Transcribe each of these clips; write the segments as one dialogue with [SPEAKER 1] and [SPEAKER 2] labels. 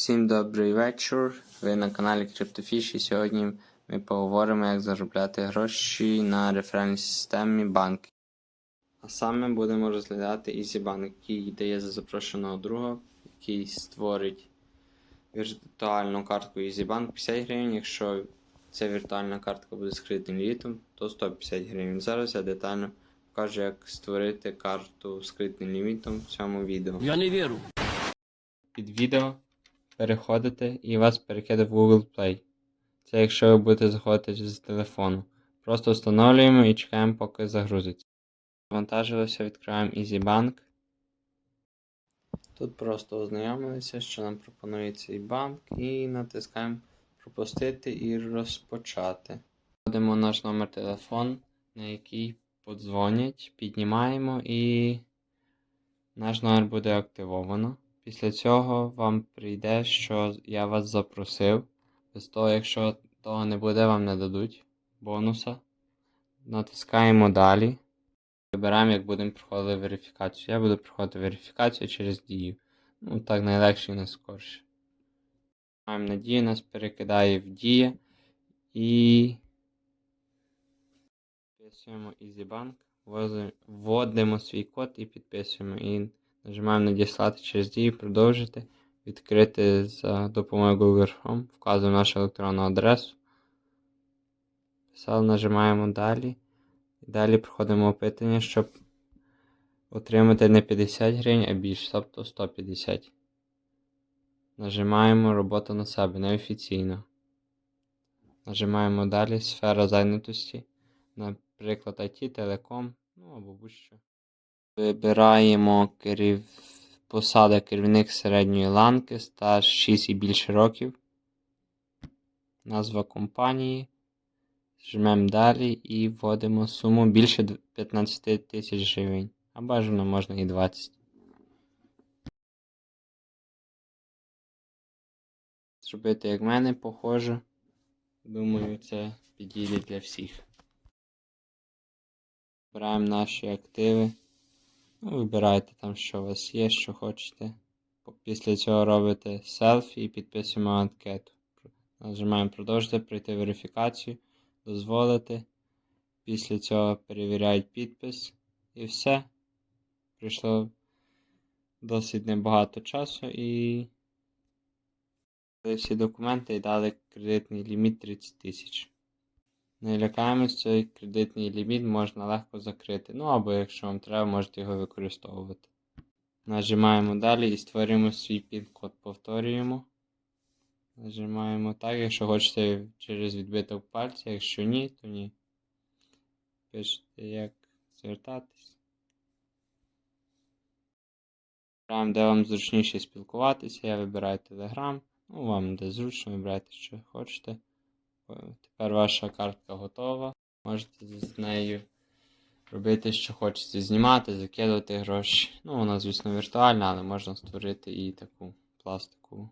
[SPEAKER 1] Всім добрий вечір. Ви на каналі CryptoFish і сьогодні ми поговоримо, як заробляти гроші на реферальній системі банків. А саме будемо розглядати EasyBank, який дає за запрошеного друга, який створить віртуальну картку EasyBank 50 гривень. Якщо ця віртуальна картка буде скритим лімітом, то 150 гривень. Зараз я детально покажу, як створити карту з скритим лімітом в цьому відео.
[SPEAKER 2] Я не вірю.
[SPEAKER 1] під відео переходите і вас перекиде в Google Play. Це якщо ви будете заходити з телефону. Просто встановлюємо і чекаємо, поки загрузиться. Завантажилося, відкриваємо EasyBank. Тут просто ознайомилися, що нам пропонує цей банк, і натискаємо Пропустити і розпочати. Вводимо наш номер телефону, на який подзвонять, піднімаємо і наш номер буде активовано. Після цього вам прийде, що я вас запросив. Без того, якщо того не буде, вам не дадуть бонуса. Натискаємо далі. Вибираємо, як будемо проходити верифікацію. Я буду проходити верифікацію через дію. Ну, так найлегше і найскорше. Маємо надію, нас перекидає в дія. І підписуємо EasyBank. Вводимо свій код і підписуємо. І Нажимаємо надіслати через дію, продовжити, відкрити за допомогою Google Chrome, вказуємо нашу електронну адресу. Писали, нажимаємо далі. І далі проходимо опитання, щоб отримати не 50 гривень, а більше, тобто 150. Нажимаємо робота на себе неофіційно. Нажимаємо далі сфера зайнятості, наприклад, IT, телеком, ну або будь-що. Вибираємо керів... посада керівник середньої ланки, стаж 6 і більше років. Назва компанії. Жмемо далі і вводимо суму більше 15 тисяч гривень. А бажано можна і 20. Зробити як мене, похоже. Думаю, це підійде для всіх. Вибираємо наші активи. Ну, вибирайте там, що у вас є, що хочете. Після цього робите селфі і підписуємо анкету. Нажимаємо продовжити, пройти верифікацію, дозволити. Після цього перевіряють підпис і все. Прийшло досить небагато часу і всі документи і дали кредитний ліміт 30 тисяч. Не лякаємось, цей кредитний ліміт можна легко закрити. Ну або якщо вам треба, можете його використовувати. Нажимаємо далі і створюємо свій пін-код. Повторюємо. Нажимаємо так, якщо хочете через відбиток пальця, якщо ні, то ні. Пишете, як звертатись. Вибираємо, де вам зручніше спілкуватися. Я вибираю Telegram. Ну, вам де зручно, вибирайте, що хочете. О, Тепер ваша картка готова. Можете з нею робити, що хочете. Знімати, закидувати гроші. Ну, вона, звісно, віртуальна, але можна створити і таку пластикову.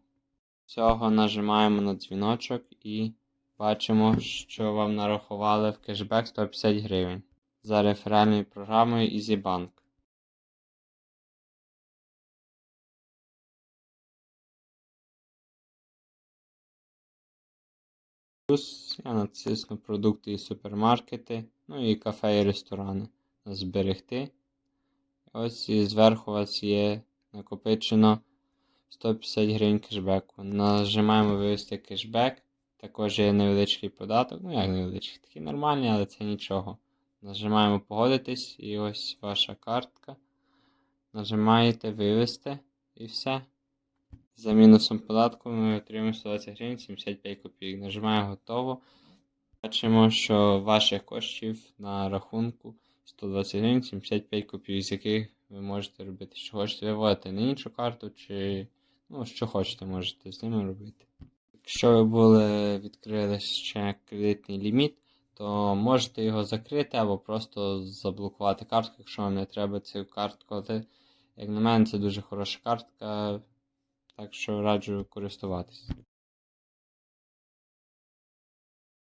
[SPEAKER 1] Цього нажимаємо на дзвіночок і бачимо, що вам нарахували в кешбек 150 гривень за реферальною програмою EasyBank. Плюс я натисну продукти і супермаркети, ну і кафе і ресторани. Зберегти. Ось і зверху у вас є накопичено 150 гривень кешбеку. Нажимаємо вивести кешбек. Також є невеличкий податок. Ну як невеличкий, такий нормальний, але це нічого. Нажимаємо погодитись і ось ваша картка. Нажимаєте вивести і все. За мінусом податку ми отримуємо 120 гривень 75 копійок. Нажимаємо готово. Бачимо, що ваших коштів на рахунку 120 гривень 75 копійок, з яких ви можете робити, що хочете. Виводити на іншу карту, чи ну, що хочете, можете з ними робити. Якщо ви були відкрили ще кредитний ліміт, то можете його закрити або просто заблокувати картку, якщо вам не треба цю картку. Як на мене, це дуже хороша картка. Так що раджу користуватись.